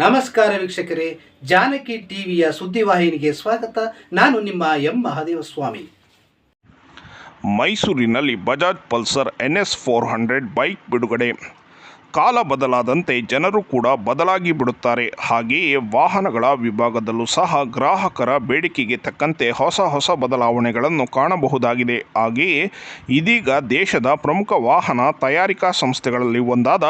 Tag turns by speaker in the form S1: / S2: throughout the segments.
S1: ನಮಸ್ಕಾರ ವೀಕ್ಷಕರೇ, ಜಾನಕಿ ಟಿವಿಯ ಸುದ್ದಿವಾಹಿನಿಗೆ ಸ್ವಾಗತ. ನಾನು ನಿಮ್ಮ ಎಂ. ಮಹಾದೇವ ಸ್ವಾಮಿ
S2: ಮೈಸೂರಿನಲ್ಲಿ Bajaj Pulsar N S four hundred bike ಬಿಡುಗಡೆ. ಕಾಲ ಬದಲಾದಂತೆ ಜನರು ಕೂಡ ಬದಲಾಗಿ ಬಿಡುತ್ತಾರೆ. ಹಾಗೆಯೇ ವಾಹನಗಳ ವಿಭಾಗದಲ್ಲೂ ಸಹ ಗ್ರಾಹಕರ ಬೇಡಿಕೆಗೆ ತಕ್ಕಂತೆ ಹೊಸ ಹೊಸ ಬದಲಾವಣೆಗಳನ್ನು ಕಾಣಬಹುದಾಗಿದೆ. ಹಾಗೆಯೇ ಇದೀಗ ದೇಶದ ಪ್ರಮುಖ ವಾಹನ ತಯಾರಿಕಾ ಸಂಸ್ಥೆಗಳಲ್ಲಿ ಒಂದಾದ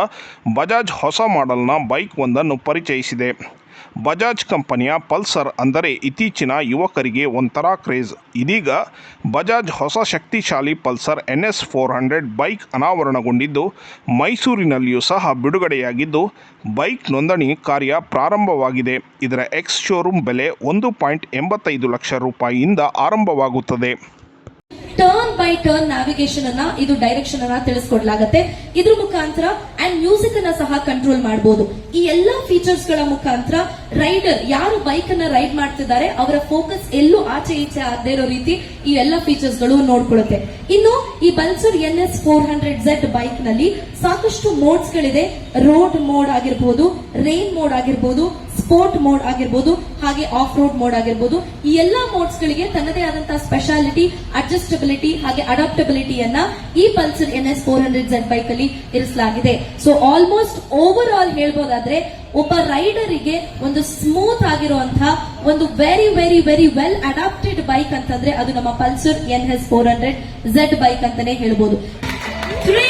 S2: ಬಜಾಜ್ ಹೊಸ ಮಾಡೆಲ್ನ ಬೈಕ್ ಒಂದನ್ನು ಪರಿಚಯಿಸಿದೆ. ಬಜಾಜ್ ಕಂಪನಿಯ ಪಲ್ಸರ್ ಅಂದರೆ ಇತ್ತೀಚಿನ ಯುವಕರಿಗೆ ಒಂಥರ ಕ್ರೇಜ್. ಇದೀಗ ಬಜಾಜ್ ಹೊಸ ಶಕ್ತಿಶಾಲಿ Pulsar N S four hundred bike ಅನಾವರಣಗೊಂಡಿದ್ದು, ಮೈಸೂರಿನಲ್ಲಿಯೂ ಸಹ ಬಿಡುಗಡೆಯಾಗಿದ್ದು, ಬೈಕ್ ನೋಂದಣಿ ಕಾರ್ಯ ಪ್ರಾರಂಭವಾಗಿದೆ. ಇದರ ಎಕ್ಸ್ ಶೋರೂಮ್ ಬೆಲೆ ಒಂದು ಪಾಯಿಂಟ್ ಎಂಬತ್ತೈದು ಲಕ್ಷ ರೂಪಾಯಿಯಿಂದ ಆರಂಭವಾಗುತ್ತದೆ.
S3: ಟರ್ನ್ ಬೈ ಟರ್ನ್ ನ್ಯಾವಿಗೇಷನ್ ಅನ್ನ, ಇದು ಡೈರೆಕ್ಷನ್ ಅನ್ನ ತಿಳಿಸ್ಕೊಡ್ಲಾಗತ್ತೆ. ಇದ್ರ ಮುಖಾಂತರ ಅಂಡ್ ಮ್ಯೂಸಿಕ್ ಅನ್ನ ಸಹ ಕಂಟ್ರೋಲ್ ಮಾಡಬಹುದು ಈ ಎಲ್ಲಾ ಫೀಚರ್ಸ್ಗಳ ಮುಖಾಂತರ ರೈಡರ್ ಯಾರು ಬೈಕ್ ಅನ್ನ ರೈಡ್ ಮಾಡ್ತಿದ್ದಾರೆ, ಅವರ ಫೋಕಸ್ ಎಲ್ಲೂ ಆಚೆ ಈಚೆ ಆಗದೆ ಇರೋ ರೀತಿ ಈ ಎಲ್ಲಾ ಫೀಚರ್ಸ್ಗಳು ನೋಡ್ಕೊಳ್ಳುತ್ತೆ ಇನ್ನು ಈ Pulsar N S four hundred Z ಬೈಕ್ನಲ್ಲಿ ಸಾಕಷ್ಟು ಮೋಡ್ಸ್ ಗಳಿದೆ. ರೋಡ್ ಮೋಡ್ ಆಗಿರಬಹುದು ರೈನ್ ಮೋಡ್ ಆಗಿರಬಹುದು ಸ್ಪೋರ್ಟ್ ಮೋಡ್ ಆಗಿರ್ಬೋದು, ಹಾಗೆ ಆಫ್ ರೋಡ್ ಮೋಡ್ ಆಗಿರ್ಬೋದು, ಈ ಎಲ್ಲಾ ಮೋಡ್ಸ್ ಗಳಿಗೆ ತನ್ನದೇ ಆದಂತಹ ಸ್ಪೆಷಾಲಿಟಿ ಅಡ್ಜಸ್ಟಬಿಲಿಟಿ ಹಾಗೆ ಅಡಾಪ್ಟಬಿಲಿಟಿಯನ್ನ ಈ Pulsar N S four hundred Z bike ಅಲ್ಲಿ ಇರಿಸಲಾಗಿದೆ. ಸೊ ಆಲ್ಮೋಸ್ಟ್ ಓವರ್ ಆಲ್ ಹೇಳ್ಬೋದಾದ್ರೆ, ಒಬ್ಬ ರೈಡರಿಗೆ ಒಂದು ಸ್ಮೂತ್ ಆಗಿರುವಂತಹ ಒಂದು very very very well adapted bike ಅಂತಂದ್ರೆ ಅದು ನಮ್ಮ Pulsar N S four hundred Z bike ಅಂತಾನೆ ಹೇಳ್ಬೋದು. ತ್ರೀ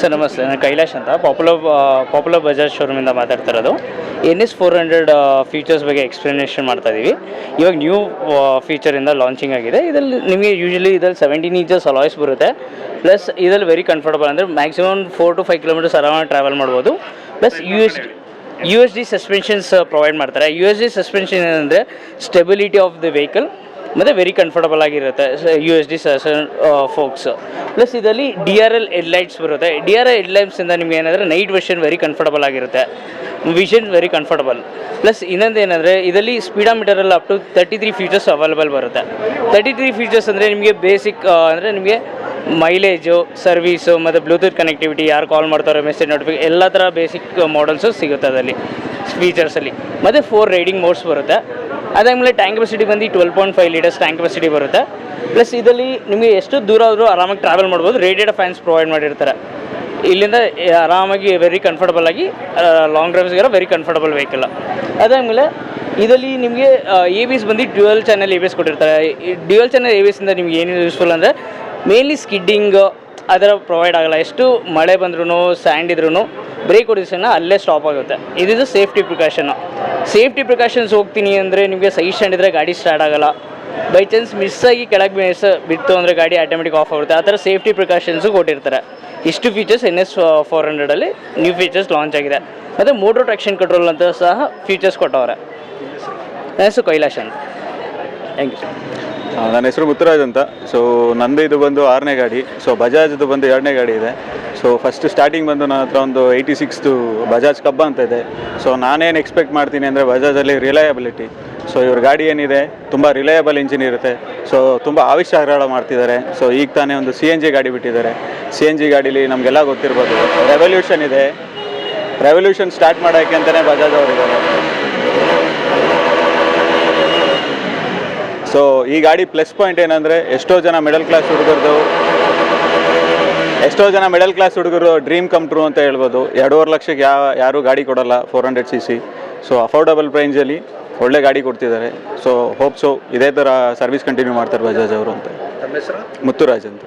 S4: ಸರ್ ನಮಸ್ತೆ. ನಾನು ಕೈಲಾಶ್ ಅಂತ. ಪಾಪ್ಯುಲರ್ ಪಾಪ್ಯುಲರ್ ಬಜಾಜ್ ಶೋರೂಮಿಂದ ಮಾತಾಡ್ತಾ ಇರೋದು. N S four hundred features ಬಗ್ಗೆ ಎಕ್ಸ್ಪ್ಲನೇಷನ್ ಮಾಡ್ತಾ ಇದ್ದೀವಿ ಇವಾಗ ನ್ಯೂ ಫೀಚರಿಂದ ಲಾಂಚಿಂಗ್ ಆಗಿದೆ. ಇದರಲ್ಲಿ ನಿಮಗೆ ಯೂಶಲಿ ಇದರಲ್ಲಿ ಸೆವೆಂಟೀನ್ ಇಂಚಸ್ ಅಲಾಯ್ಸ್ ಬರುತ್ತೆ. ಪ್ಲಸ್ ಇದರಲ್ಲಿ ವೆರಿ ಕಂಫರ್ಟಬಲ್ ಅಂದರೆ maximum four to five kilometres ಆರಾಮಾಗಿ ಟ್ರಾವೆಲ್ ಮಾಡ್ಬೋದು. Plus U S U S D suspensions provide ಮಾಡ್ತಾರೆ. ಯು ಎಸ್ ಡಿ ಸಸ್ಪೆನ್ಷನ್ ಏನಂದರೆ ಸ್ಟೆಬಿಲಿಟಿ ಆಫ್ ದಿ ವೆಹಿಕಲ್ ಮತ್ತು ವೆರಿ ಕಂಫರ್ಟಬಲ್ ಆಗಿರುತ್ತೆ. U S D forks plus ಇದರಲ್ಲಿ D R L headlights ಬರುತ್ತೆ. D R L ಹೆಡ್ಲೈಟ್ಸಿಂದ ನಿಮ್ಗೆ ಏನಂದರೆ ನೈಟ್ ವಿಷನ್ ವೆರಿ ಕಂಫರ್ಟಬಲ್ ಆಗಿರುತ್ತೆ. ವಿಷನ್ ವೆರಿ ಕಂಫರ್ಟಬಲ್ ಪ್ಲಸ್ ಇನ್ನೊಂದು ಏನಂದರೆ ಇದರಲ್ಲಿ ಸ್ಪೀಡಾಮೀಟರಲ್ಲಿ up to thirty three features available ಬರುತ್ತೆ. ತರ್ಟಿ ತ್ರೀ ಫೀಚರ್ಸ್ ಅಂದರೆ ನಿಮಗೆ ಬೇಸಿಕ್ ಅಂದರೆ ನಿಮಗೆ ಮೈಲೇಜು ಸರ್ವೀಸು ಮತ್ತು ಬ್ಲೂಟೂತ್ ಕನೆಕ್ಟಿವಿಟಿ ಯಾರು ಕಾಲ್ ಮಾಡ್ತಾರೆ ಮೆಸೇಜ್ ನೋಟಿಫಿಕೇಶನ್ ಎಲ್ಲ ಥರ ಬೇಸಿಕ್ ಮಾಡಲ್ಸು ಸಿಗುತ್ತೆ ಅದರಲ್ಲಿ ಫೀಚರ್ಸಲ್ಲಿ ಮತ್ತು ಫೋರ್ ರೈಡಿಂಗ್ ಮೋಡ್ಸ್ ಬರುತ್ತೆ. ಅದಾದಮೇಲೆ ಟ್ಯಾಂಕ್ ಕೆಪಾಸಿಟಿ ಬಂದು twelve point five litres tank capacity ಬರುತ್ತೆ. ಪ್ಲಸ್ ಇದರಲ್ಲಿ ನಿಮಗೆ ಎಷ್ಟು ದೂರ ಆದರೂ ಆರಾಮಾಗಿ ಟ್ರಾವೆಲ್ ಮಾಡ್ಬೋದು ರೇಡಿಯೇಟ್ ಫ್ಯಾನ್ಸ್ ಪ್ರೊವೈಡ್ ಮಾಡಿರ್ತಾರೆ. ಇಲ್ಲಿಂದ ಆರಾಮಾಗಿ ವೆರಿ ಕಂಫರ್ಟಬಲ್ ಆಗಿ ಲಾಂಗ್ ಡ್ರೈವ್ಸ್ಗೆಲ್ಲ ವೆರಿ ಕಂಫರ್ಟಬಲ್ ವೆಹಿಕಲ್ ಅದಾದಮೇಲೆ ಇದರಲ್ಲಿ ನಿಮಗೆ ಎ ಬಿ ಎಸ್ ಬಂದು dual channel A B S ಕೊಟ್ಟಿರ್ತಾರೆ. ಡ್ಯುಯಲ್ ಚಾನಲ್ ಎ ಬಿ ಇಂದ ನಿಮ್ಗೆ ಏನು ಯೂಸ್ಫುಲ್ ಅಂದರೆ ಮೇನ್ಲಿ ಸ್ಕಿಡ್ಡಿಂಗ್ ಅದರ ಪ್ರೊವೈಡ್ ಆಗಲ್ಲ. ಎಷ್ಟು ಮಳೆ ಬಂದ್ರೂ ಸ್ಯಾಂಡ್ ಇದ್ರೂ ಬ್ರೇಕ್ ಹೊಡಿಸಿನ ಅಲ್ಲೇ ಸ್ಟಾಪ್ ಆಗುತ್ತೆ. ಇದಿದು ಸೇಫ್ಟಿ ಪ್ರಿಕಾಷನ್ ಸೇಫ್ಟಿ ಪ್ರಿಕಾಷನ್ಸ್ ಹೋಗ್ತೀನಿ ಅಂದರೆ ನಿಮಗೆ ಸೈಡ್ ಸ್ಟ್ಯಾಂಡ್ ಇದ್ದರೆ ಗಾಡಿ ಸ್ಟಾರ್ಟ್ ಆಗಲ್ಲ. ಬೈ ಚಾನ್ಸ್ ಮಿಸ್ ಆಗಿ ಕೆಳಗೆ ಮಿಸ್ ಬಿತ್ತು ಅಂದರೆ ಗಾಡಿ ಆಟೋಮೆಟಿಕ್ ಆಫ್ ಆಗುತ್ತೆ. ಆ ಥರ ಸೇಫ್ಟಿ ಪ್ರಿಕಾಷನ್ಸು ಕೊಟ್ಟಿರ್ತಾರೆ. ಇಷ್ಟು ಫೀಚರ್ಸ್ ಎನ್ ಎಸ್ ಫೋರ್ ಹಂಡ್ರೆಡಲ್ಲಿ ನ್ಯೂ ಫೀಚರ್ಸ್ ಲಾಂಚ್ ಆಗಿದೆ. ಮತ್ತು ಮೋಟ್ರೋ ಟ್ರಾಕ್ಷನ್ ಕಂಟ್ರೋಲ್ ಅಂತ ಸಹ ಫೀಚರ್ಸ್ ಕೊಟ್ಟವ್ರೆ. ನನ್ನ ಹೆಸರು ಕೈಲಾಶ್ ಅಂತ. ಥ್ಯಾಂಕ್ ಯು ಸರ್
S5: ನನ್ನ ಹೆಸರು ಮುತ್ತುರಾಜ್ ಅಂತ. ಸೊ ನಂದು ಇದು ಬಂದು ಆರನೇ ಗಾಡಿ. ಸೊ ಬಜಾಜ್ದು ಬಂದು ಎರಡನೇ ಗಾಡಿ ಇದೆ. ಸೊ ಫಸ್ಟ್ ಸ್ಟಾರ್ಟಿಂಗ್ ಬಂದು ನನ್ನ ಹತ್ರ ಒಂದು ಏಯ್ಟಿ ಸಿಕ್ಸ್ದು ಬಜಾಜ್ ಕಬ್ಬ ಅಂತ ಇದೆ. ಸೊ ನಾನೇನು ಎಕ್ಸ್ಪೆಕ್ಟ್ ಮಾಡ್ತೀನಿ ಅಂದರೆ ಬಜಾಜಲ್ಲಿ ರಿಲಯಬಿಲಿಟಿ ಸೊ ಇವ್ರ ಗಾಡಿ ಏನಿದೆ, ತುಂಬ ರಿಲಯಬಲ್ ಇಂಜಿನ್ ಇರುತ್ತೆ. ಸೊ ತುಂಬ ಆವಿಷ್ಕಾರ ಮಾಡ್ತಿದ್ದಾರೆ. ಸೊ ಈಗ ತಾನೇ ಒಂದು ಸಿ ಎನ್ ಜಿ ಗಾಡಿ ಬಿಟ್ಟಿದ್ದಾರೆ. ಸಿ ಎನ್ ಜಿ ಗಾಡೀಲಿ ನಮಗೆಲ್ಲ ಗೊತ್ತಿರ್ಬೋದು. ರೆವಲ್ಯೂಷನ್ ಇದೆ. ರೆವಲ್ಯೂಷನ್ ಸ್ಟಾರ್ಟ್ ಮಾಡೋಕ್ಕೆ ಅಂತಲೇ ಬಜಾಜ್ ಅವರಿದ್ದಾರೆ ಸೊ ಈ ಗಾಡಿ ಪ್ಲಸ್ ಪಾಯಿಂಟ್ ಏನಂದರೆ ಎಷ್ಟೋ ಜನ ಮಿಡಲ್ ಕ್ಲಾಸ್ ಹುಡುಗರದು ಎಷ್ಟೋ ಜನ ಮಿಡಲ್ ಕ್ಲಾಸ್ ಹುಡುಗರು ಡ್ರೀಮ್ ಕಮ್ ಟ್ರೂ ಅಂತ ಹೇಳ್ಬೋದು. ಎರಡೂವರೆ ಲಕ್ಷಕ್ಕೆ ಯಾವ ಯಾರೂ ಗಾಡಿ ಕೊಡಲ್ಲ four hundred C C so affordable ಪ್ರೈಂಜಲ್ಲಿ ಒಳ್ಳೆ ಗಾಡಿ ಕೊಡ್ತಿದ್ದಾರೆ. ಸೊ ಹೋಪ್ ಸೊ ಇದೇ ಥರ ಸರ್ವಿಸ್ ಕಂಟಿನ್ಯೂ ಮಾಡ್ತಾರೆ ಬಜಾಜ್ ಅವರು ಅಂತ. ಮುತ್ತುರಾಜ್ ಅಂತ.